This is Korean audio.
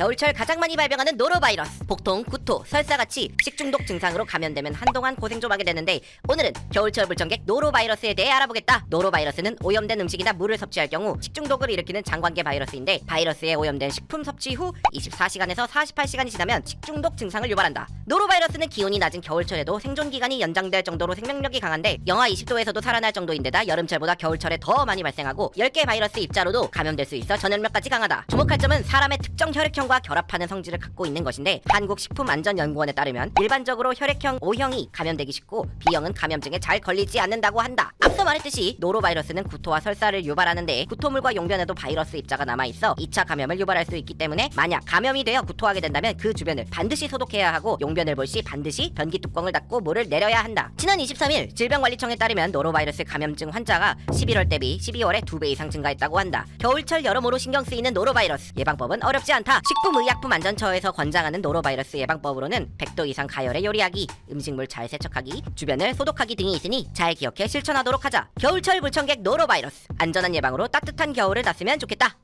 겨울철 가장 많이 발병하는 노로바이러스. 복통, 구토, 설사같이 식중독 증상으로 감염되면 한동안 고생 좀 하게 되는데 오늘은 겨울철 불청객 노로바이러스에 대해 알아보겠다. 노로바이러스는 오염된 음식이나 물을 섭취할 경우 식중독을 일으키는 장관계 바이러스인데 바이러스에 오염된 식품 섭취 후 24시간에서 48시간이 지나면 식중독 증상을 유발한다 노로바이러스는 기온이 낮은 겨울철에도 생존 기간이 연장될 정도로 생명력이 강한데 영하 20도에서도 살아날 정도인데다 여름철보다 겨울철에 더 많이 발생하고 10개 바이러스 입자로도 감염될 수 있어 전염력까지 강하다. 주목할 점은 사람의 특정 혈액형과 결합하는 성질을 갖고 있는 것인데 한국식품안전연구원에 따르면 일반적으로 혈액형 O형이 감염되기 쉽고 B형은 감염증에 잘 걸리지 않는다고 한다. 앞서 말했듯이 노로바이러스는 구토와 설사를 유발하는데 구토물과 용변에도 바이러스 입자가 남아 있어 2차 감염을 유발할 수 있기 때문에 만약 감염이 되어 구토하게 된다면 그 주변을 반드시 소독해야 하고 용변 을 볼 시 반드시 변기 뚜껑을 닫고 물을 내려야 한다. 지난 23일 질병관리청에 따르면 노로바이러스 감염증 환자가 11월 대비 12월에 2배 이상 증가했다고 한다. 겨울철 여러모로 신경 쓰이는 노로바이러스 예방법은 어렵지 않다. 식품의약품안전처에서 권장하는 노로바이러스 예방법으로는 100도 이상 가열에 요리하기, 음식물 잘 세척하기, 주변을 소독하기 등이 있으니 잘 기억해 실천하도록 하자. 겨울철 불청객 노로바이러스 안전한 예방으로 따뜻한 겨울을 났으면 좋겠다.